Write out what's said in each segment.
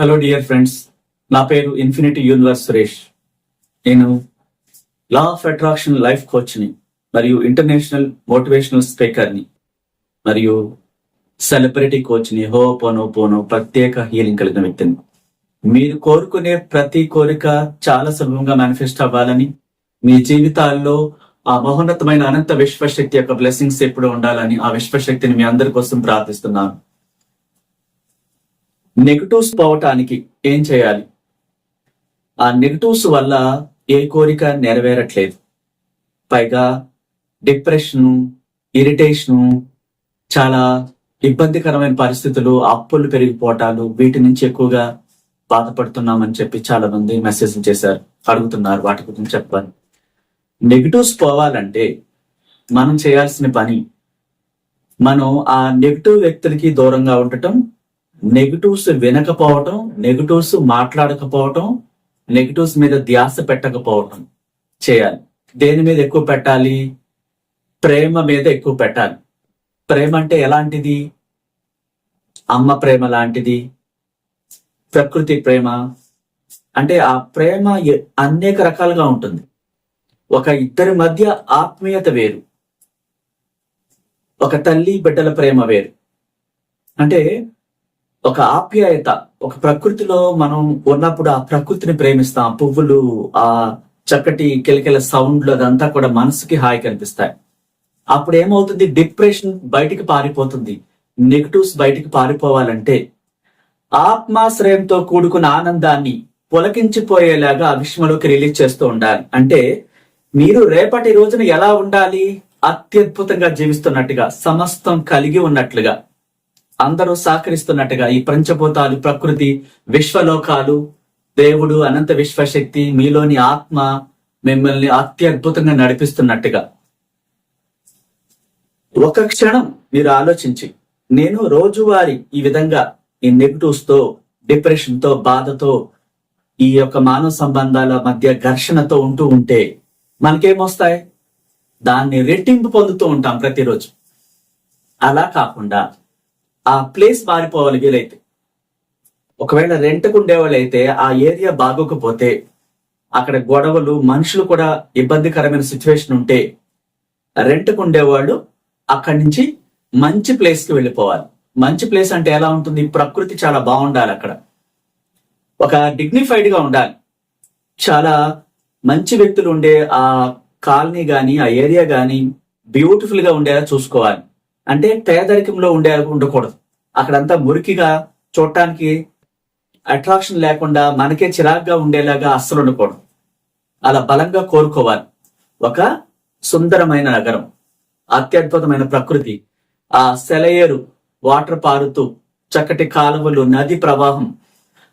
Hello dear friends నా పేరు infinity universe Suresh. నేను లా ఆఫ్ అట్రాక్షన్ లైఫ్ కోచ్ని మరియు ఇంటర్నేషనల్ మోటివేషనల్ స్పీకర్ని మరియు సెలబ్రిటీ కోచ్ని హో పోనో పోనో ప్రత్యేక హీలింగ్ కలిగిన వ్యక్తిని. మీరు కోరుకునే ప్రతి కోరిక చాలా సులభంగా మేనిఫెస్ట్ అవ్వాలని మీ జీవితాల్లో ఆ మహోన్నతమైన అనంత విశ్వశక్తి యొక్క బ్లెస్సింగ్స్ ఎప్పుడు ఉండాలని ఆ విశ్వశక్తిని మీ అందరి కోసం ప్రార్థిస్తున్నాను. నెగటివ్స్ పోవటానికి ఏం చేయాలి? ఆ నెగటివ్స్ వల్ల ఏ కోరిక నెరవేరట్లేదు. పైగా డిప్రెషను ఇరిటేషను చాలా ఇబ్బందికరమైన పరిస్థితులు అప్పులు పెరిగిపోవటాలు వీటి నుంచి ఎక్కువగా బాధపడుతున్నామని చెప్పి చాలా మంది మెసేజ్ చేశారు అడుగుతున్నారు వాటి గురించి చెప్పాలి. నెగటివ్స్ పోవాలంటే మనం చేయాల్సిన పని మనం ఆ నెగిటివ్ వ్యక్తులకి దూరంగా ఉండటం నెగటివ్స్ వినకపోవటం నెగటివ్స్ మాట్లాడకపోవటం నెగటివ్స్ మీద ధ్యాస పెట్టకపోవటం చేయాలి. దేని మీద ఎక్కువ పెట్టాలి? ప్రేమ మీద ఎక్కువ పెట్టాలి. ప్రేమ అంటే ఎలాంటిది? అమ్మ ప్రేమ లాంటిది? ప్రకృతి ప్రేమ? అంటే ఆ ప్రేమ అనేక రకాలుగా ఉంటుంది. ఒక ఇద్దరి మధ్య ఆత్మీయత వేరు. ఒక తల్లి బిడ్డల ప్రేమ వేరు. అంటే ఒక ఆప్యాయత ఒక ప్రకృతిలో మనం ఉన్నప్పుడు ఆ ప్రకృతిని ప్రేమిస్తాం. పువ్వులు ఆ చక్కటి కిలకిల సౌండ్లు అదంతా కూడా మనసుకి హాయి కనిపిస్తాయి. అప్పుడు ఏమవుతుంది? డిప్రెషన్ బయటికి పారిపోతుంది. నెగటివ్స్ బయటికి పారిపోవాలంటే ఆత్మాశ్రయంతో కూడుకున్న ఆనందాన్ని పులకించిపోయేలాగా విషయంలోకి రిలీజ్ చేస్తూ ఉండాలి. అంటే మీరు రేపటి రోజున ఎలా ఉండాలి? అత్యద్భుతంగా జీవిస్తున్నట్టుగా సమస్తం కలిగి ఉన్నట్లుగా. అందరూ సహకరిస్తున్నట్టుగా ఈ పంచభూతాలు ప్రకృతి విశ్వలోకాలు దేవుడు అనంత విశ్వశక్తి మీలోని ఆత్మ మిమ్మల్ని అత్యద్భుతంగా నడిపిస్తున్నట్టుగా. ఒక క్షణం మీరు ఆలోచించి నేను రోజువారి ఈ విధంగా ఈ నెగిటివ్స్తో డిప్రెషన్తో బాధతో ఈ యొక్క మానవ సంబంధాల మధ్య ఘర్షణతో ఉంటూ ఉంటే మనకేమొస్తాయి? దాన్ని రెట్టింపు పొందుతూ ఉంటాం ప్రతిరోజు. అలా కాకుండా ఆ ప్లేస్ మారిపోవాలి వీలైతే. ఒకవేళ రెంట్కు ఉండేవాళ్ళు అయితే ఆ ఏరియా బాగోకపోతే అక్కడ గొడవలు మనుషులు కూడా ఇబ్బందికరమైన సిచ్యువేషన్ ఉంటే రెంట్కు ఉండేవాళ్ళు అక్కడి నుంచి మంచి ప్లేస్కి వెళ్ళిపోవాలి. మంచి ప్లేస్ అంటే ఎలా ఉంటుంది? ప్రకృతి చాలా బాగుండాలి అక్కడ. ఒక డిగ్నిఫైడ్గా ఉండాలి. చాలా మంచి వ్యక్తులు ఉండే ఆ కాలనీ కానీ ఆ ఏరియా కానీ బ్యూటిఫుల్గా ఉండేలా చూసుకోవాలి. అంటే పేదరికంలో ఉండే ఉండకూడదు. అక్కడంతా మురికిగా చూడటానికి అట్రాక్షన్ లేకుండా మనకే చిరాగ్గా ఉండేలాగా అస్సలు ఉండకూడదు. అలా బలంగా కోరుకోవాలి. ఒక సుందరమైన నగరం అత్యద్భుతమైన ప్రకృతి ఆ సెలయేరు వాటర్ పారుతూ చక్కటి కాలువలు నది ప్రవాహం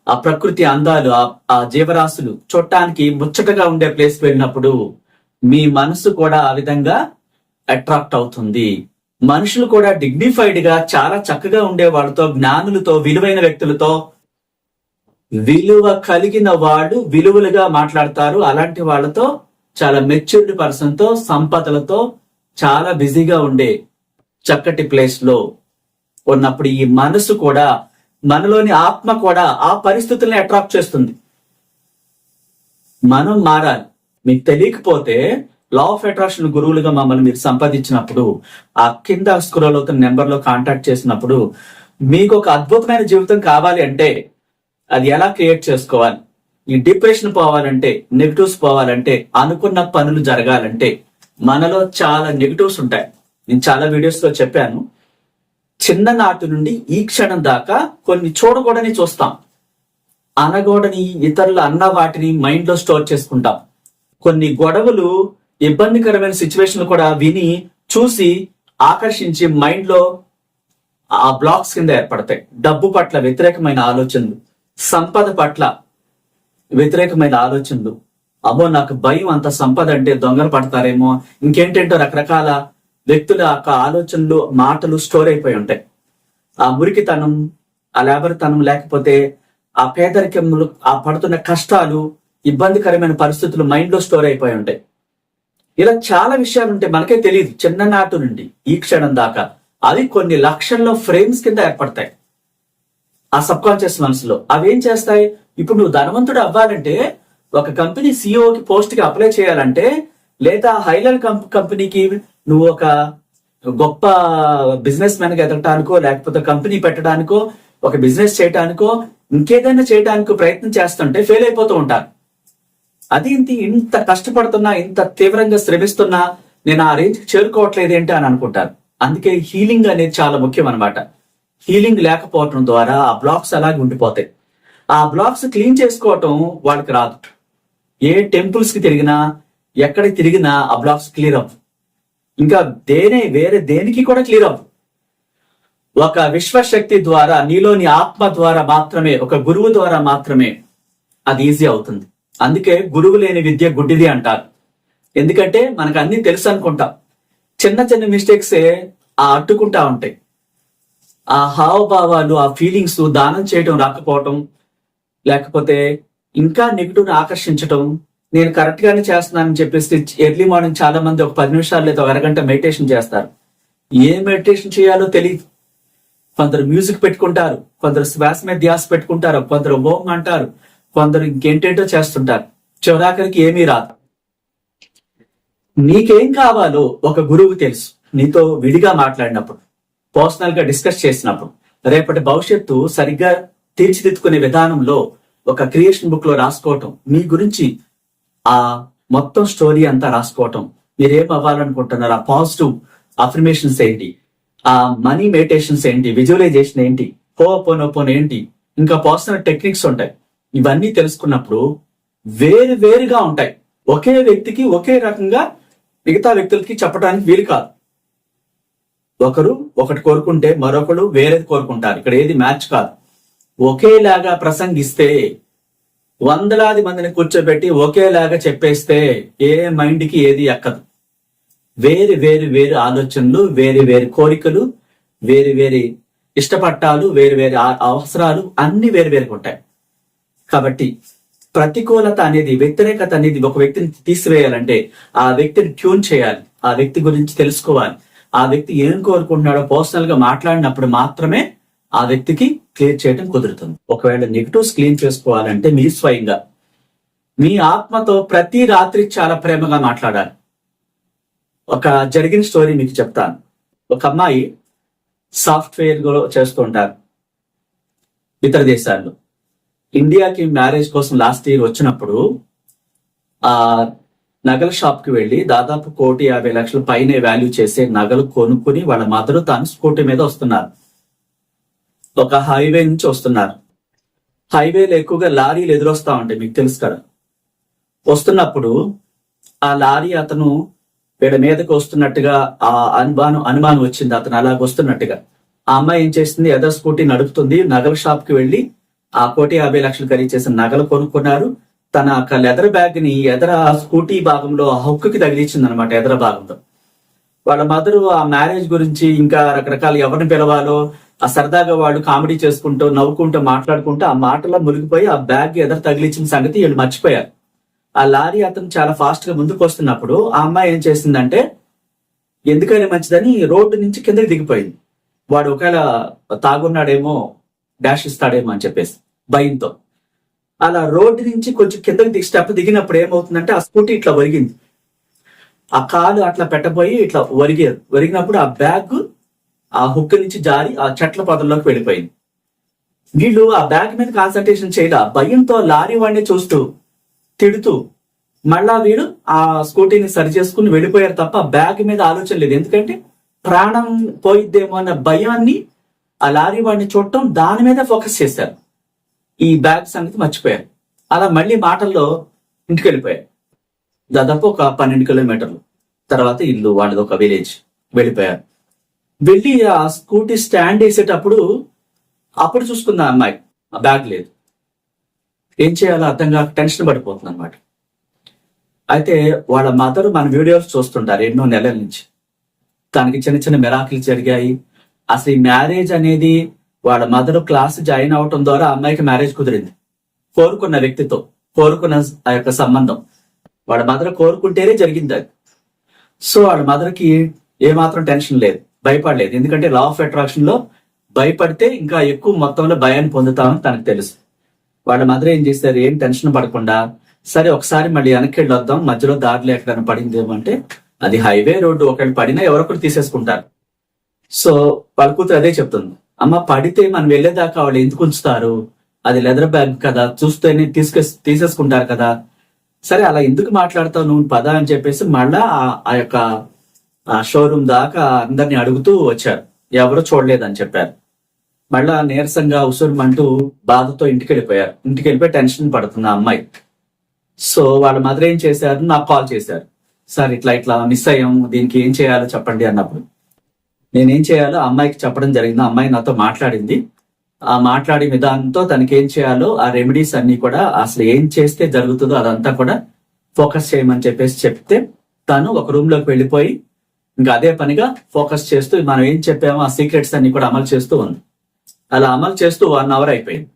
ఆ ప్రకృతి అందాలు ఆ- ఆ జీవరాశులు చూడటానికి ముచ్చటగా ఉండే ప్లేస్ వెళ్ళినప్పుడు మీ మనసు కూడా ఆ విధంగా అట్రాక్ట్ అవుతుంది. మనుషులు కూడా డిగ్నిఫైడ్గా చాలా చక్కగా ఉండే వాళ్ళతో జ్ఞానులతో విలువైన వ్యక్తులతో విలువ కలిగిన వాళ్ళు విలువలుగా మాట్లాడతారు. అలాంటి వాళ్ళతో చాలా మెచ్యూర్డ్ పర్సన్తో సంపదలతో చాలా బిజీగా ఉండే చక్కటి ప్లేస్లో ఉన్నప్పుడు ఈ మనసు కూడా మనలోని ఆత్మ కూడా ఆ పరిస్థితుల్ని అట్రాక్ట్ చేస్తుంది. మనం మారాలి. మీకు తెలియకపోతే లా ఆఫ్ అట్రాక్షన్ గురువులుగా మమ్మల్ని మీరు సంపాదించినప్పుడు ఆ కింద స్క్రోల్ అవుతున్న నెంబర్లో కాంటాక్ట్ చేసినప్పుడు మీకు ఒక అద్భుతమైన జీవితం కావాలి అంటే అది ఎలా క్రియేట్ చేసుకోవాలి? ఈ డిప్రెషన్ పోవాలంటే నెగిటివ్స్ పోవాలంటే అనుకున్న పనులు జరగాలంటే మనలో చాలా నెగిటివ్స్ ఉంటాయి. నేను చాలా వీడియోస్లో చెప్పాను చిన్ననాటి నుండి ఈ క్షణం దాకా కొన్ని చూడకూడని చూస్తాం. అనగూడని ఇతరులు అన్న వాటిని మైండ్లో స్టోర్ చేసుకుంటాం. కొన్ని గొడవలు ఇబ్బందికరమైన సిచ్యువేషన్లు కూడా విని చూసి ఆకర్షించి మైండ్లో ఆ బ్లాక్స్ కింద ఏర్పడతాయి. డబ్బు పట్ల వ్యతిరేకమైన ఆలోచనలు సంపద పట్ల వ్యతిరేకమైన ఆలోచనలు. అమ్మో నాకు భయం అంత సంపద అంటే దొంగలు పడతారేమో. ఇంకేంటంటో రకరకాల వ్యక్తుల యొక్క ఆలోచనలు మాటలు స్టోర్ అయిపోయి ఉంటాయి. ఆ మురికితనం ఆ లేబర్తనం లేకపోతే ఆ పేదరికములు ఆ పడుతున్న కష్టాలు ఇబ్బందికరమైన పరిస్థితులు మైండ్లో స్టోర్ అయిపోయి ఉంటాయి. ఇలా చాలా విషయాలు ఉంటాయి మనకే తెలియదు చిన్ననాటి నుండి ఈ క్షణం దాకా. అవి కొన్ని లక్షల్లో ఫ్రేమ్స్ కింద ఏర్పడతాయి. ఆ సబ్ కాన్షియస్ మనసులో. అవేం చేస్తాయి? ఇప్పుడు నువ్వు ధనవంతుడు అవ్వాలంటే ఒక కంపెనీ సిఇఓకి పోస్ట్కి అప్లై చేయాలంటే లేదా హైలర్ కంపెనీకి నువ్వు ఒక గొప్ప బిజినెస్ మ్యాన్గా ఎదగటానికో లేకపోతే కంపెనీ పెట్టడానికో ఒక బిజినెస్ చేయటానికో ఇంకేదైనా చేయడానికో ప్రయత్నం చేస్తుంటే ఫెయిల్ అయిపోతూ ఉంటారు. అదేంటి ఇంత కష్టపడుతున్నా ఇంత తీవ్రంగా శ్రమిస్తున్నా నేను ఆ రేంజ్ చేరుకోవట్లేదు ఏంటి అని అనుకుంటారు అందుకే హీలింగ్ అనేది చాలా ముఖ్యం అనమాట హీలింగ్ లేకపోవటం ద్వారా ఆ బ్లాక్స్ అలాగే ఉండిపోతాయి. ఆ బ్లాక్స్ క్లీన్ చేసుకోవటం వాళ్ళకి రాదు. ఏ టెంపుల్స్కి తిరిగినా ఎక్కడికి తిరిగినా ఆ బ్లాక్స్ క్లియర్ అవ్వు ఇంకా దేనే వేరే దేనికి కూడా క్లియర్ అవ్వు ఒక విశ్వశక్తి ద్వారా నీలోని ఆత్మ ద్వారా మాత్రమే ఒక గురువు ద్వారా మాత్రమే అది ఈజీ అవుతుంది. అందుకే గురువు లేని విద్య గుడ్డిది అంటారు. ఎందుకంటే మనకు అన్ని తెలుసు అనుకుంటాం. చిన్న చిన్న మిస్టేక్సే ఆ అట్టుకుంటా ఉంటాయి. ఆ హావభావాలు ఆ ఫీలింగ్స్ దానం చేయడం రాకపోవటం లేకపోతే ఇంకా నెగిటివ్ ఆకర్షించటం నేను కరెక్ట్ గానే చేస్తున్నానని చెప్పేసి ఎర్లీ మార్నింగ్ చాలా మంది ఒక పది నిమిషాలు లేదా ఒక అరగంట మెడిటేషన్ చేస్తారు. ఏ మెడిటేషన్ చేయాలో తెలియదు కొందరు మ్యూజిక్ పెట్టుకుంటారు కొందరు శ్వాస మీద ధ్యాస పెట్టుకుంటారు కొందరు ఓం అంటారు. కొందరు ఇంకేంటేంటో చేస్తుంటారు. చివరాఖరికి ఏమీ రాదు. నీకేం కావాలో ఒక గురువు తెలుసు. నీతో విడిగా మాట్లాడినప్పుడు పర్సనల్గా డిస్కస్ చేసినప్పుడు రేపటి భవిష్యత్తు సరిగ్గా తీర్చిదిద్దుకునే విధానంలో ఒక క్రియేషన్ బుక్లో రాసుకోవటం మీ గురించి ఆ మొత్తం స్టోరీ అంతా రాసుకోవటం మీరేం అవ్వాలనుకుంటున్నారు ఆ పాజిటివ్ అఫర్మేషన్స్ ఏంటి? ఆ మనీ మెడిటేషన్స్ ఏంటి? విజువలైజేషన్ ఏంటి? పోన్ ఏంటి ఇంకా పర్సనల్ టెక్నిక్స్ ఉంటాయి. ఇవన్నీ తెలుసుకున్నప్పుడు వేరు వేరుగా ఉంటాయి. ఒకే వ్యక్తికి ఒకే రకంగా మిగతా వ్యక్తులకి చెప్పడానికి వీలు కాదు. ఒకరు ఒకటి కోరుకుంటే మరొకరు వేరేది కోరుకుంటారు. ఇక్కడ ఏది మ్యాచ్ కాదు. ఒకేలాగా ప్రసంగిస్తే వందలాది మందిని కూర్చోబెట్టి ఒకేలాగా చెప్పేస్తే ఏ మైండ్కి ఏది ఎక్కదు. వేరు వేరు వేరు ఆలోచనలు వేరు వేరు కోరికలు వేరు వేరు ఇష్టపట్టాలు వేరు వేరు అవసరాలు అన్ని వేరు వేరుగా ఉంటాయి. కాబట్టి ప్రతికూలత అనేది వ్యతిరేకత అనేది ఒక వ్యక్తిని తీసివేయాలంటే ఆ వ్యక్తిని ట్యూన్ చేయాలి ఆ వ్యక్తి గురించి తెలుసుకోవాలి. ఆ వ్యక్తి ఏం కోరుకుంటున్నాడో పర్సనల్గా మాట్లాడినప్పుడు మాత్రమే ఆ వ్యక్తికి క్లియర్ చేయడం కుదురుతుంది. ఒకవేళ నెగిటివ్స్ క్లీన్ చేసుకోవాలంటే మీ స్వయంగా మీ ఆత్మతో ప్రతి రాత్రి చాలా ప్రేమగా మాట్లాడాలి. ఒక జరిగిన స్టోరీ మీకు చెప్తాను. ఒక అమ్మాయి సాఫ్ట్వేర్ చేస్తుంటారు ఇతర దేశాల్లో. ఇండియాకి మ్యారేజ్ కోసం లాస్ట్ ఇయర్ వచ్చినప్పుడు ఆ నగల షాప్కి వెళ్ళి దాదాపు కోటి యాభై లక్షల పైన వాల్యూ చేసే నగలు కొనుక్కుని వాళ్ళ మదరు తాను స్కూటీ మీద వస్తున్నారు. ఒక హైవే నుంచి వస్తున్నారు. హైవేలో ఎక్కువగా లారీలు ఎదురొస్తా ఉంటాయి మీకు తెలుసు కదా. వస్తున్నప్పుడు ఆ లారీ అతను వీడ మీదకి వస్తున్నట్టుగా ఆ అనుమానం అనుమానం వచ్చింది అతను అలాగ వస్తున్నట్టుగా. ఆ అమ్మాయి ఏం చేస్తుంది ఎదర్ స్కూటీ నడుపుతుంది నగల షాప్కి వెళ్ళి ఆ కోటి యాభై లక్షలు ఖరీదు చేసిన నగలు కొనుక్కున్నారు. తన లెదర్ బ్యాగ్ని ఎదర స్కూటీ భాగంలో హక్కుకి తగిలించింది అనమాట ఎదర భాగంలో. వాళ్ళ మదరు ఆ మ్యారేజ్ గురించి ఇంకా రకరకాల ఎవరిని పిలవాలో ఆ సరదాగా వాళ్ళు కామెడీ చేసుకుంటూ నవ్వుకుంటూ మాట్లాడుకుంటూ ఆ మాటలో మునిగిపోయి ఆ బ్యాగ్ ఎదర తగిలించిన సంగతి వీళ్ళు మర్చిపోయారు. ఆ లారీ అతను చాలా ఫాస్ట్గా ముందుకు వస్తున్నప్పుడు ఆ అమ్మాయి ఏం చేసిందంటే ఎందుకైనా మంచిదని రోడ్డు నుంచి కిందకి దిగిపోయింది. వాడు ఒకవేళ తాగున్నాడేమో డాష్ ఇస్తాడేమో అని చెప్పేసి. భయంతో. అలా రోడ్డు నుంచి కొంచెం కిందకి దిగి స్టెప్ దిగినప్పుడు ఏమవుతుందంటే ఆ స్కూటీ ఇట్లా ఒరిగింది. ఆ కాలు అట్లా పెట్టబోయి ఇట్లా ఒరిగారు. ఒరిగినప్పుడు ఆ బ్యాగ్ ఆ హుక్ నుంచి జారి ఆ చెట్ల పొదల్లోకి వెళ్ళిపోయింది. వీళ్ళు ఆ బ్యాగ్ మీద కాన్సన్ట్రేషన్ చేయడా భయంతో లారీ వాడిని చూస్తూ తిడుతూ మళ్ళా వీడు ఆ స్కూటీని సరి చేసుకుని వెళ్ళిపోయారు తప్ప బ్యాగ్ మీద ఆలోచన లేదు. ఎందుకంటే ప్రాణం పోయిద్దేమో అన్న భయాన్ని ఆ లారీ వాడిని చూడటం దాని మీద ఫోకస్ చేశారు. ఈ బ్యాగ్ సంగతి మర్చిపోయారు అలా మళ్ళీ మాటల్లో ఇంటికి వెళ్ళిపోయారు దాదాపు ఒక పన్నెండు కిలోమీటర్లు. తర్వాత ఇల్లు వాళ్ళది ఒక విలేజ్ వెళ్ళిపోయారు వెళ్ళి ఆ స్కూటీ స్టాండ్ వేసేటప్పుడు అప్పుడు చూసుకుంది ఆ అమ్మాయి ఆ బ్యాగ్ లేదు. ఏం చేయాలో అర్థం కాక టెన్షన్ పడిపోతుంది అనమాట అయితే వాళ్ళ మదర్ మన వీడియోస్ చూస్తుంటారు ఎన్నో నెలల నుంచి. తనకి చిన్న చిన్న మెరాకిల్ జరిగాయి. అసలు ఈ మ్యారేజ్ అనేది వాళ్ళ మదర్ క్లాస్ జాయిన్ అవటం ద్వారా అమ్మాయికి మ్యారేజ్ కుదిరింది. కోరుకున్న వ్యక్తితో కోరుకున్న ఆ యొక్క సంబంధం. వాళ్ళ మదర్ కోరుకుంటేనే జరిగింది అది. సో వాళ్ళ మదర్కి ఏమాత్రం టెన్షన్ లేదు భయపడలేదు. ఎందుకంటే లా ఆఫ్ అట్రాక్షన్లో భయపడితే ఇంకా ఎక్కువ మొత్తంలో భయాన్ని పొందుతామని తనకు తెలుసు. వాళ్ళ మదర్ ఏం చేశారు ఏం టెన్షన్ పడకుండా సరే ఒకసారి మళ్ళీ వెనక్కి వెళ్ళి వద్దాం మధ్యలో దారిలో ఎక్కడైనా పడింది ఏమంటే అది హైవే రోడ్డు ఒకటి పడినా ఎవరొకరు తీసేసుకుంటారు. సో వాళ్ళ కూతురు అదే చెప్తుంది. అమ్మ పడితే మనం వెళ్ళేదాకా వాళ్ళు ఎందుకు ఉంచుతారు? అది లెదర్ బ్యాగ్ కదా చూస్తేనే తీసుకే తీసేసుకుంటారు కదా. సరే అలా ఎందుకు మాట్లాడతావు నువ్వు? పద అని చెప్పేసి మళ్ళా ఆ- యొక్క ఆ షోరూమ్ దాకా అందరిని అడుగుతూ వచ్చారు. ఎవరు చూడలేదని చెప్పారు. మళ్ళా నీరసంగా ఉసురుమంటూ బాధతో ఇంటికి వెళ్ళిపోయారు ఇంటికి వెళ్ళిపోయి టెన్షన్ పడుతుంది ఆ అమ్మాయి. సో వాళ్ళ మదర్ ఏం చేశారు? నాకు కాల్ చేశారు. సార్ ఇట్లా ఇట్లా మిస్ అయ్యాము. దీనికి ఏం చేయాలో చెప్పండి అన్నప్పుడు. నేనేం చేయాలో ఆ అమ్మాయికి చెప్పడం జరిగింది. ఆ అమ్మాయి నాతో మాట్లాడింది. ఆ మాట్లాడే విధానంతో తనకి ఏం చేయాలో ఆ రెమెడీస్ అన్ని కూడా అసలు ఏం చేస్తే జరుగుతుందో అదంతా కూడా ఫోకస్ చేయమని చెప్పేసి చెప్తే తను ఒక రూమ్లోకి వెళ్ళిపోయి ఇంకా అదే పనిగా ఫోకస్ చేస్తూ మనం ఏం చెప్పామో ఆ సీక్రెట్స్ అన్ని కూడా అమలు చేస్తూ ఉంది. అలా అమలు చేస్తూ వన్ అవర్ అయిపోయింది.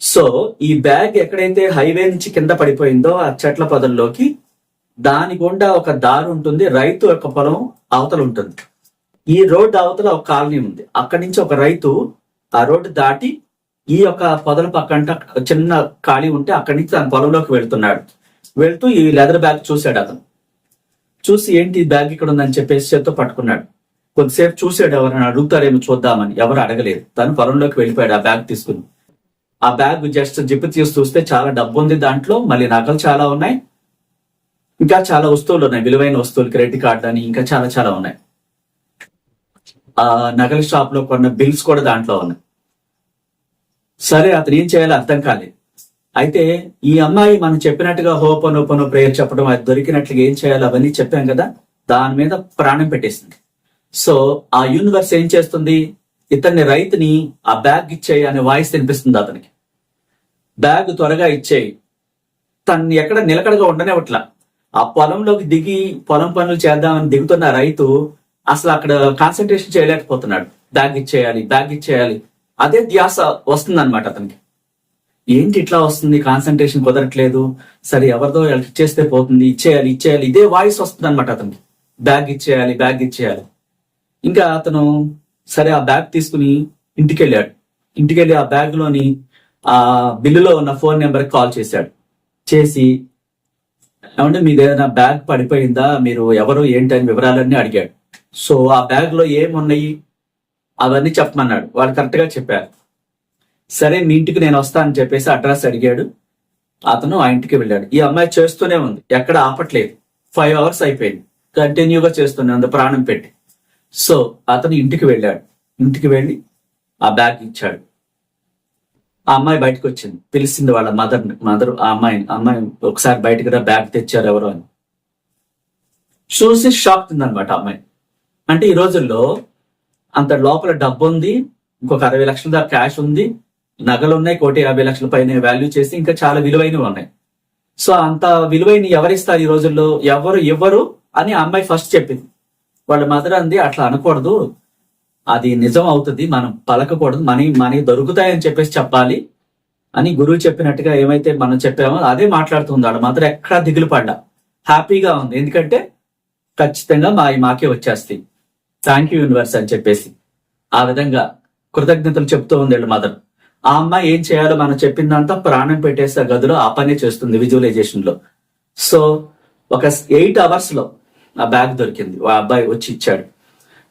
సో ఈ బ్యాగ్ ఎక్కడైతే హైవే నుంచి కింద పడిపోయిందో ఆ చెట్ల పొదల్లోకి దాని గుండా ఒక దారి ఉంటుంది. రైతు యొక్క పొలం అవతల ఉంటుంది. ఈ రోడ్డు అవతల ఒక కాలనీ ఉంది. అక్కడి నుంచి ఒక రైతు ఆ రోడ్డు దాటి ఈ యొక్క పొదల పక్కంట చిన్న ఖాళీ ఉంటే అక్కడి నుంచి తన పొలంలోకి వెళ్తున్నాడు. వెళ్తూ ఈ లెదర్ బ్యాగ్ చూశాడు అతను. చూసి ఏంటి బ్యాగ్ ఇక్కడ ఉందని చెప్పేసి చేత్తో పట్టుకున్నాడు. కొద్దిసేపు చూసాడు ఎవరైనా అడుగుతారేమో చూద్దామని. ఎవరు అడగలేదు. తను పొలంలోకి వెళ్ళిపోయాడు ఆ బ్యాగ్ తీసుకుని. ఆ బ్యాగ్ జస్ట్ జిప్ తీసి చూస్తే చాలా డబ్బు ఉంది దాంట్లో. మళ్ళీ నగలు చాలా ఉన్నాయి. ఇంకా చాలా వస్తువులు ఉన్నాయి. విలువైన వస్తువులు క్రెడిట్ కార్డు అని ఇంకా చాలా చాలా ఉన్నాయి. ఆ నగల షాప్లో కొన్న బిల్స్ కూడా దాంట్లో ఉన్నాయి. సరే అతను ఏం చేయాలో అర్థం కాలేదు. అయితే ఈ అమ్మాయి మనం చెప్పినట్టుగా హోపన్ ఓపెన్ ప్రేయర్ చెప్పడం అది దొరికినట్లుగా ఏం చేయాలో అవన్నీ చెప్పాం కదా దాని మీద ప్రాణం పెట్టేసింది. సో ఆ యూనివర్స్ ఏం చేస్తుంది? ఇతన్ని రైతుని ఆ బ్యాగ్ ఇచ్చేయి అనే వాయిస్ వినిపిస్తుంది అతనికి. బ్యాగ్ త్వరగా ఇచ్చేయి. తను ఎక్కడ నిలకడగా ఉండనివ్వట్లా. ఆ పొలంలోకి దిగి పొలం పనులు చేద్దామని దిగుతున్న రైతు అసలు అక్కడ కాన్సన్ట్రేషన్ చేయలేకపోతున్నాడు. బ్యాగ్ ఇచ్చేయాలి బ్యాగ్ ఇచ్చేయాలి. అదే ధ్యాస వస్తుంది అనమాట అతనికి. ఏంటి ఇట్లా వస్తుంది? కాన్సన్ట్రేషన్ కుదరట్లేదు. సరే ఎవరిదో వాళ్ళకి ఇచ్చేస్తే పోతుంది. ఇచ్చేయాలి ఇచ్చేయాలి. ఇదే వాయిస్ వస్తుంది అనమాట అతనికి. బ్యాగ్ ఇచ్చేయాలి బ్యాగ్ ఇచ్చేయాలి. ఇంకా అతను సరే ఆ బ్యాగ్ తీసుకుని ఇంటికి వెళ్ళాడు ఇంటికి వెళ్ళి ఆ బ్యాగ్లోని ఆ బిల్లులో ఉన్న ఫోన్ నెంబర్ కాల్ చేశాడు. చేసి ఏమంటే మీది బ్యాగ్ పడిపోయిందా? మీరు ఎవరు ఏంటి అని వివరాలన్నీ అడిగాడు. సో ఆ బ్యాగ్లో ఏమున్నాయి? అవన్నీ చెప్పమన్నాడు. వాళ్ళు కరెక్ట్గా చెప్పారు. సరే మీ ఇంటికి నేను వస్తానని చెప్పేసి అడ్రస్ అడిగాడు. అతను ఆ ఇంటికి వెళ్ళాడు. ఈ అమ్మాయి చేస్తూనే ఉంది. ఎక్కడ ఆపట్లేదు. ఫైవ్ అవర్స్ అయిపోయింది. కంటిన్యూగా చేస్తూనే ఉంది. ప్రాణం పెట్టి. సో అతను ఇంటికి వెళ్ళాడు. ఇంటికి వెళ్ళి ఆ బ్యాగ్ ఇచ్చాడు. ఆ అమ్మాయి బయటకు వచ్చింది. పిలిచింది వాళ్ళ మదర్ని మదర్ ఆ అమ్మాయిని ఆ అమ్మాయి ఒకసారి బయటకు రా బ్యాగ్ తెచ్చారు ఎవరో అని. చూసి షాక్ తిందనమాట అమ్మాయి. అంటే ఈ రోజుల్లో అంత లోపల డబ్బు ఉంది ఇంకొక అరవై లక్షల దాకా క్యాష్ ఉంది నగలు ఉన్నాయి కోటి యాభై లక్షల పైన వాల్యూ చేసి ఇంకా చాలా విలువైనవి ఉన్నాయి. సో అంత విలువైన ఎవరిస్తారు ఈ రోజుల్లో? ఎవరు ఇవ్వరు అని అమ్మాయి ఫస్ట్ చెప్పింది. వాళ్ళ మదర్ అంది అట్లా అనకూడదు. అది నిజం అవుతుంది మనం పలకకూడదు మనీ మనీ దొరుకుతాయని చెప్పేసి చెప్పాలి అని గురువు చెప్పినట్టుగా ఏమైతే మనం చెప్పామో అదే మాట్లాడుతుంది. వాళ్ళ మదర్ ఎక్కడా దిగులు పడ్డా. హ్యాపీగా ఉంది. ఎందుకంటే ఖచ్చితంగా మా మాకే వచ్చేస్తాయి. థ్యాంక్ యూ యూనివర్స్ అని చెప్పేసి. ఆ విధంగా కృతజ్ఞతలు చెప్తూ ఉంది మదర్. ఆ అమ్మాయి ఏం చేయాలో మనం చెప్పిందంతా ప్రాణం పెట్టేసి ఆ గదిలో ఆ పనే చేస్తుంది విజువలైజేషన్లో సో ఒక ఎయిట్ అవర్స్లో ఆ బ్యాగ్ దొరికింది. ఆ అబ్బాయి వచ్చి ఇచ్చాడు.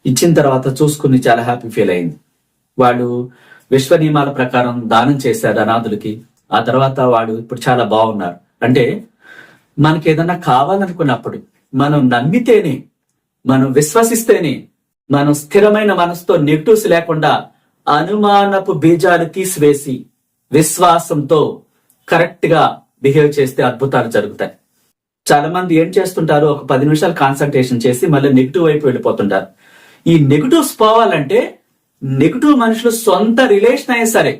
ఇచ్చిన తర్వాత చూసుకుని చాలా హ్యాపీ ఫీల్ అయింది. వాళ్ళు విశ్వ నియమాల ప్రకారం దానం చేశారు అనాథులకి. ఆ తర్వాత వాడు ఇప్పుడు చాలా బాగున్నారు. అంటే మనకి ఏదన్నా కావాలనుకున్నప్పుడు మనం నమ్మితేనే మనం విశ్వసిస్తేనే మనం స్థిరమైన మనసుతో నెగిటివ్స్ లేకుండా అనుమానపు బీజాలు తీసివేసి విశ్వాసంతో కరెక్ట్గా బిహేవ్ చేస్తే అద్భుతాలు జరుగుతాయి. చాలా మంది ఏం చేస్తుంటారు? ఒక పది నిమిషాలు కాన్సన్ట్రేషన్ చేసి మళ్ళీ నెగిటివ్ వైపు వెళ్ళిపోతుంటారు. ఈ నెగిటివ్స్ పోవాలంటే నెగిటివ్ మనుషులు సొంత రిలేషన్ అయినా సరే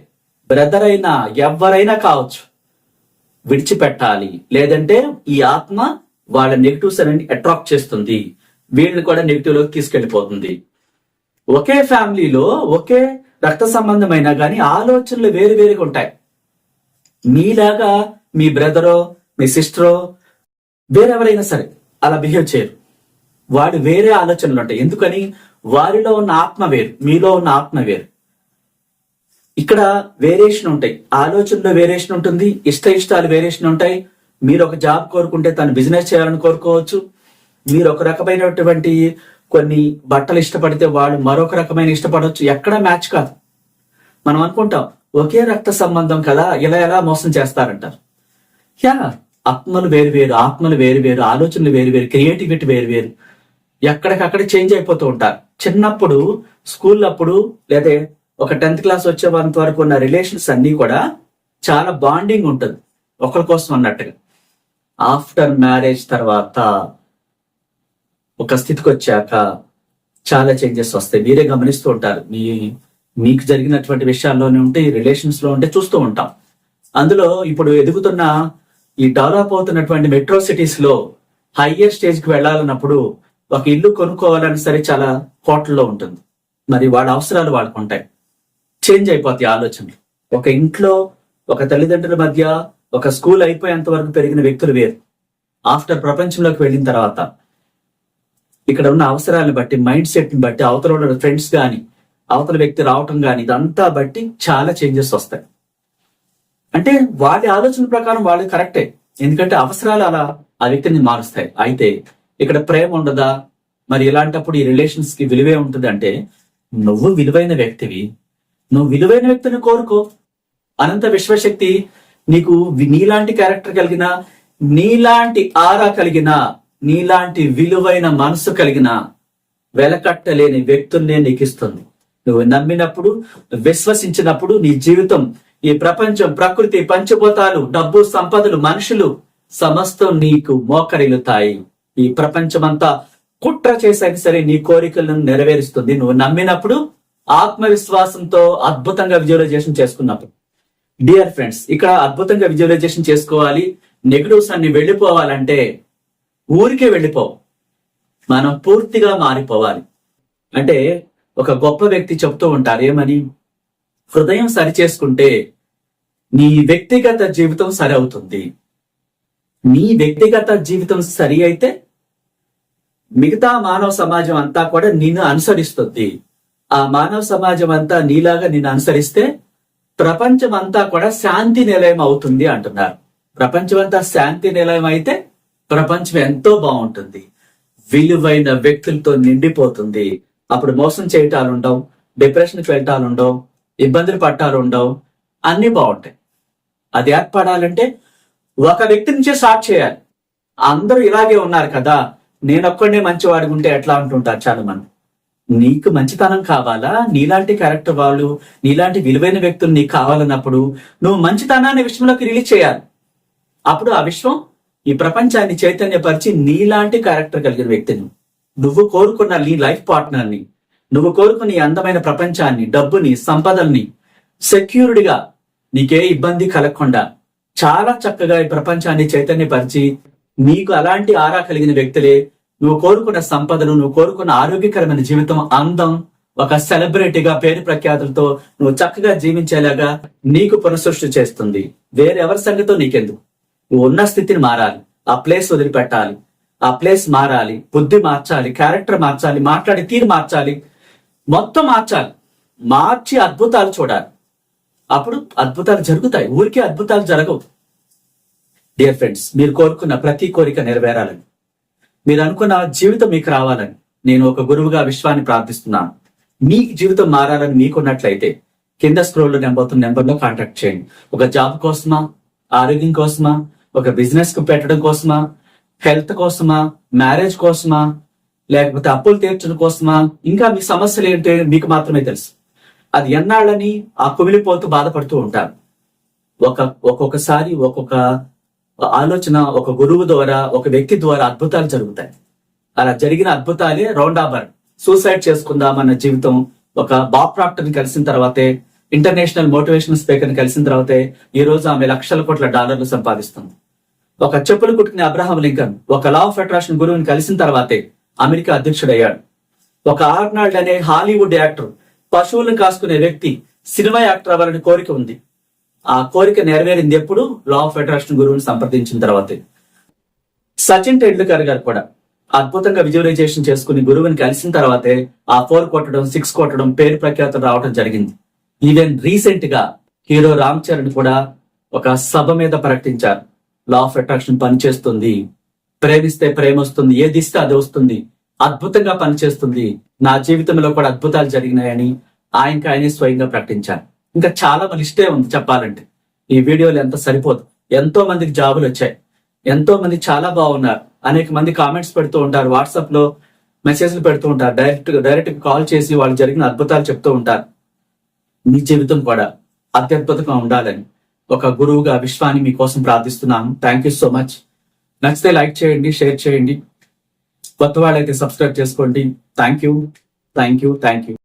బ్రదర్ అయినా ఎవరైనా కావచ్చు విడిచిపెట్టాలి. లేదంటే ఈ ఆత్మ వాళ్ళ నెగిటివ్స్ అనేది అట్రాక్ట్ చేస్తుంది. వీళ్ళని కూడా నెగిటివ్లోకి తీసుకెళ్ళిపోతుంది ఒకే ఫ్యామిలీలో ఒకే రక్త సంబంధమైనా కానీ ఆలోచనలు వేరు వేరుగా ఉంటాయి. మీలాగా మీ బ్రదరో మీ సిస్టరో వేరెవరైనా సరే అలా బిహేవ్ చేయరు. వాడు వేరే ఆలోచనలు ఉంటాయి. ఎందుకని? వారిలో ఉన్న ఆత్మ వేరు మీలో ఉన్న ఆత్మ వేరు. ఇక్కడ వేరియేషన్ ఉంటాయి. ఆలోచనలో వేరియేషన్ ఉంటుంది ఇష్ట ఇష్టాలు వేరియేషన్ ఉంటాయి. మీరు ఒక జాబ్ కోరుకుంటే తను బిజినెస్ చేయాలని కోరుకోవచ్చు. మీరు ఒక రకమైనటువంటి కొన్ని బట్టలు ఇష్టపడితే వాళ్ళు మరొక రకమైన ఇష్టపడవచ్చు ఎక్కడ మ్యాచ్ కాదు. మనం అనుకుంటాం ఒకే రక్త సంబంధం కదా ఇలా ఎలా మోసం చేస్తారంటారు. యా ఆత్మలు వేరు వేరు ఆత్మలు వేరు వేరు ఆలోచనలు వేరు వేరు క్రియేటివిటీ వేరు వేరు ఎక్కడికక్కడ చేంజ్ అయిపోతూ ఉంటారు. చిన్నప్పుడు స్కూల్ అప్పుడు లేదా ఒక టెన్త్ క్లాస్ వచ్చే వంత వరకు ఉన్న రిలేషన్స్ అన్ని కూడా చాలా బాండింగ్ ఉంటుంది. ఒకరి కోసం అన్నట్టుగా. ఆఫ్టర్ మ్యారేజ్ తర్వాత ఒక స్థితికి వచ్చాక చాలా చేంజెస్ వస్తాయి. మీరే గమనిస్తూ ఉంటారు. మీ మీకు జరిగినటువంటి విషయాల్లోనే ఉంటే ఈ రిలేషన్స్లో ఉంటే చూస్తూ ఉంటాం. అందులో ఇప్పుడు ఎదుగుతున్న ఈ డెవలప్ అవుతున్నటువంటి మెట్రో సిటీస్లో హయ్యర్ స్టేజ్కి వెళ్ళాలన్నప్పుడు ఒక ఇల్లు కొనుక్కోవాలని సరే చాలా కోట్లలో ఉంటుంది. మరి వాళ్ళ అవసరాలు వాళ్ళకు ఉంటాయి. చేంజ్ అయిపోతాయి ఆలోచనలు. ఒక ఇంట్లో ఒక తల్లిదండ్రుల మధ్య ఒక స్కూల్ అయిపోయేంత వరకు పెరిగిన వ్యక్తులు వేరు. ఆఫ్టర్ ప్రపంచంలోకి వెళ్ళిన తర్వాత ఇక్కడ ఉన్న అవసరాలను బట్టి మైండ్ సెట్ని బట్టి అవతల ఉన్న ఫ్రెండ్స్ కానీ అవతల వ్యక్తి రావటం కానీ ఇదంతా బట్టి చాలా చేంజెస్ వస్తాయి. అంటే వాళ్ళ ఆలోచన ప్రకారం వాళ్ళు కరెక్టే ఎందుకంటే అవసరాలు అలా ఆ వ్యక్తిని మారుస్తాయి. అయితే ఇక్కడ ప్రేమ ఉండదా? మరి ఇలాంటప్పుడు ఈ రిలేషన్స్కి విలువే ఉంటుంది అంటే నువ్వు విలువైన వ్యక్తివి. నువ్వు విలువైన వ్యక్తిని కోరుకో. అనంత విశ్వశక్తి నీకు నీలాంటి క్యారెక్టర్ కలిగిన నీలాంటి ఆరా కలిగిన నీలాంటి విలువైన మనసు కలిగిన వెలకట్టలేని వ్యక్తుల్నే నీకు ఇస్తుంది నువ్వు నమ్మినప్పుడు విశ్వసించినప్పుడు నీ జీవితం ఈ ప్రపంచం ప్రకృతి పంచభూతాలు డబ్బు సంపదలు మనుషులు సమస్తం నీకు మోకరిల్లుతాయి. ఈ ప్రపంచమంతా కుట్ర చేసైనా సరే నీ కోరికలను నెరవేరుస్తుంది. నువ్వు నమ్మినప్పుడు ఆత్మవిశ్వాసంతో అద్భుతంగా విజువలైజేషన్ చేసుకున్నప్పుడు. డియర్ ఫ్రెండ్స్ ఇక్కడ అద్భుతంగా విజువలైజేషన్ చేసుకోవాలి. నెగిటివ్స్ అన్ని వెళ్ళిపోవాలంటే ఊరికే వెళ్ళిపోవు. మనం పూర్తిగా మారిపోవాలి. అంటే ఒక గొప్ప వ్యక్తి చెప్తూ ఉంటారు ఏమని? హృదయం సరి చేసుకుంటే నీ వ్యక్తిగత జీవితం సరి అవుతుంది. నీ వ్యక్తిగత జీవితం సరి అయితే మిగతా మానవ సమాజం అంతా కూడా నిన్ను అనుసరిస్తుంది. ఆ మానవ సమాజం అంతా నీలాగా నిన్ను అనుసరిస్తే ప్రపంచం అంతా కూడా శాంతి నిలయం అవుతుంది అంటున్నారు. ప్రపంచం అంతా శాంతి నిలయం అయితే ప్రపంచం ఎంతో బాగుంటుంది. విలువైన వ్యక్తులతో నిండిపోతుంది. అప్పుడు మోసం చేయటాలు ఉండవు డిప్రెషన్కి వెళ్ళటాలు ఉండవు ఇబ్బందులు పట్టాలు ఉండవు అన్నీ బాగుంటాయి. అది ఏర్పడాలంటే ఒక వ్యక్తి నుంచే స్టార్ట్ చేయాలి. అందరూ ఇలాగే ఉన్నారు కదా. నేనొక్కడే మంచివాడిగా ఉంటే ఎట్లా అంటుంటారు చాలా మంది నీకు మంచితనం కావాలా? నీలాంటి క్యారెక్టర్ వాళ్ళు నీలాంటి విలువైన వ్యక్తులు నీకు కావాలన్నప్పుడు నువ్వు మంచితనాన్ని విషయంలోకి రిలీజ్ చేయాలి. అప్పుడు ఆ విశ్వం ఈ ప్రపంచాన్ని చైతన్యపరిచి నీలాంటి క్యారెక్టర్ కలిగిన వ్యక్తిని. నువ్వు కోరుకున్న నీ లైఫ్ పార్ట్నర్ని నువ్వు కోరుకున్న ఈ అందమైన ప్రపంచాన్ని డబ్బుని సంపదల్ని సెక్యూర్డ్గా నీకే ఇబ్బంది కలగకుండా చాలా చక్కగా ఈ ప్రపంచాన్ని చైతన్యపరిచి నీకు అలాంటి ఆరా కలిగిన వ్యక్తులే నువ్వు కోరుకున్న సంపదను నువ్వు కోరుకున్న ఆరోగ్యకరమైన జీవితం అందం ఒక సెలబ్రిటీగా పేరు ప్రఖ్యాతులతో నువ్వు చక్కగా జీవించేలాగా నీకు పునఃసృష్టి చేస్తుంది. వేరెవరి సంగతో నీకెందుకు? నువ్వు ఉన్న స్థితిని మారాలి ఆ ప్లేస్ వదిలిపెట్టాలి ఆ ప్లేస్ మారాలి బుద్ధి మార్చాలి క్యారెక్టర్ మార్చాలి మాట్లాడే తీరు మార్చాలి మొత్తం మార్చాలి. మార్చి అద్భుతాలు చూడాలి. అప్పుడు అద్భుతాలు జరుగుతాయి. ఊరికే అద్భుతాలు జరగవు. డియర్ ఫ్రెండ్స్ మీరు కోరుకున్న ప్రతి కోరిక నెరవేరాలని. మీరు అనుకున్న జీవితం మీకు రావాలని. నేను ఒక గురువుగా విశ్వాన్ని ప్రార్థిస్తున్నాను. మీ జీవితం మారాలని మీకున్నట్లయితే కింద స్క్రోల్ నెంబర్తో లో కాంటాక్ట్ చేయండి. ఒక జాబ్ కోసమా? ఆరోగ్యం కోసమా? ఒక బిజినెస్కు పెట్టడం కోసమా? హెల్త్ కోసమా? మ్యారేజ్ కోసమా? లేకపోతే అప్పులు తీర్చడం కోసమా? ఇంకా మీ సమస్యలు ఏంటో మీకు మాత్రమే తెలుసు. అది ఎన్నాళ్ళని ఆ కుమిలిపోతూ బాధపడుతూ ఉంటారు. ఒక ఒక్కొక్కసారి ఒక్కొక్క ఆలోచన ఒక గురువు ద్వారా ఒక వ్యక్తి ద్వారా అద్భుతాలు జరుగుతాయి. అలా జరిగిన అద్భుతాలే రౌండాబర్ సూసైడ్ చేసుకుందామన్న జీవితం ఒక బాబ్ ప్రాక్టర్ని కలిసిన తర్వాతే ఇంటర్నేషనల్ మోటివేషనల్ స్పీకర్ని కలిసిన తర్వాతే ఈ రోజు ఆమె లక్షల కోట్ల డాలర్లు సంపాదిస్తుంది. ఒక చెప్పులు కుట్టుకునే అబ్రహాం లింకన్ ఒక లా ఆఫ్ అట్రాక్షన్ గురువుని కలిసిన తర్వాతే అమెరికా అధ్యక్షుడయ్యాడు. ఒక ఆర్నాల్డ్ అనే హాలీవుడ్ యాక్టర్ పశువులను కాసుకునే వ్యక్తి సినిమా యాక్టర్ అవ్వాలని కోరిక ఉంది. ఆ కోరిక నెరవేరింది ఎప్పుడు? లా ఆఫ్ అట్రాక్షన్ గురువుని సంప్రదించిన తర్వాతే. సచిన్ టెండూల్కర్ గారు కూడా అద్భుతంగా విజువలైజేషన్ చేసుకుని గురువుని కలిసిన తర్వాతే ఆ ఫోర్ కొట్టడం సిక్స్ కొట్టడం పేరు ప్రఖ్యాతం రావడం జరిగింది. ఈవెన్ రీసెంట్గా హీరో రామ్ చరణ్ కూడా ఒక సభ మీద ప్రకటించారు. లా ఆఫ్ అట్రాక్షన్ పనిచేస్తుంది. ప్రేమిస్తే ప్రేమ వస్తుంది ఏది ఇస్తే అది వస్తుంది. అద్భుతంగా పనిచేస్తుంది. నా జీవితంలో కూడా అద్భుతాలు జరిగినాయని ఆయనకి ఆయనే స్వయంగా ప్రకటించాను ఇంకా చాలా మన ఇష్టే ఉంది చెప్పాలంటే. ఈ వీడియోలు ఎంత సరిపోదు. ఎంతో మందికి జాబులు వచ్చాయి. ఎంతో మంది చాలా బాగున్నారు. అనేక మంది కామెంట్స్ పెడుతూ ఉంటారు. వాట్సాప్లో మెసేజ్లు పెడుతూ ఉంటారు. డైరెక్ట్ డైరెక్ట్ కాల్ చేసి వాళ్ళు జరిగిన అద్భుతాలు చెప్తూ ఉంటారు. మీ జీవితం కూడా అత్యద్భుతంగా ఉండాలని. ఒక గురువుగా విశ్వాన్ని మీకోసం ప్రార్థిస్తున్నాను థ్యాంక్ యూ సో మచ్ నచ్చితే లైక్ చేయండి షేర్ చేయండి. కొత్త వాళ్ళైతే సబ్స్క్రైబ్ చేసుకోండి. Thank you thank you thank you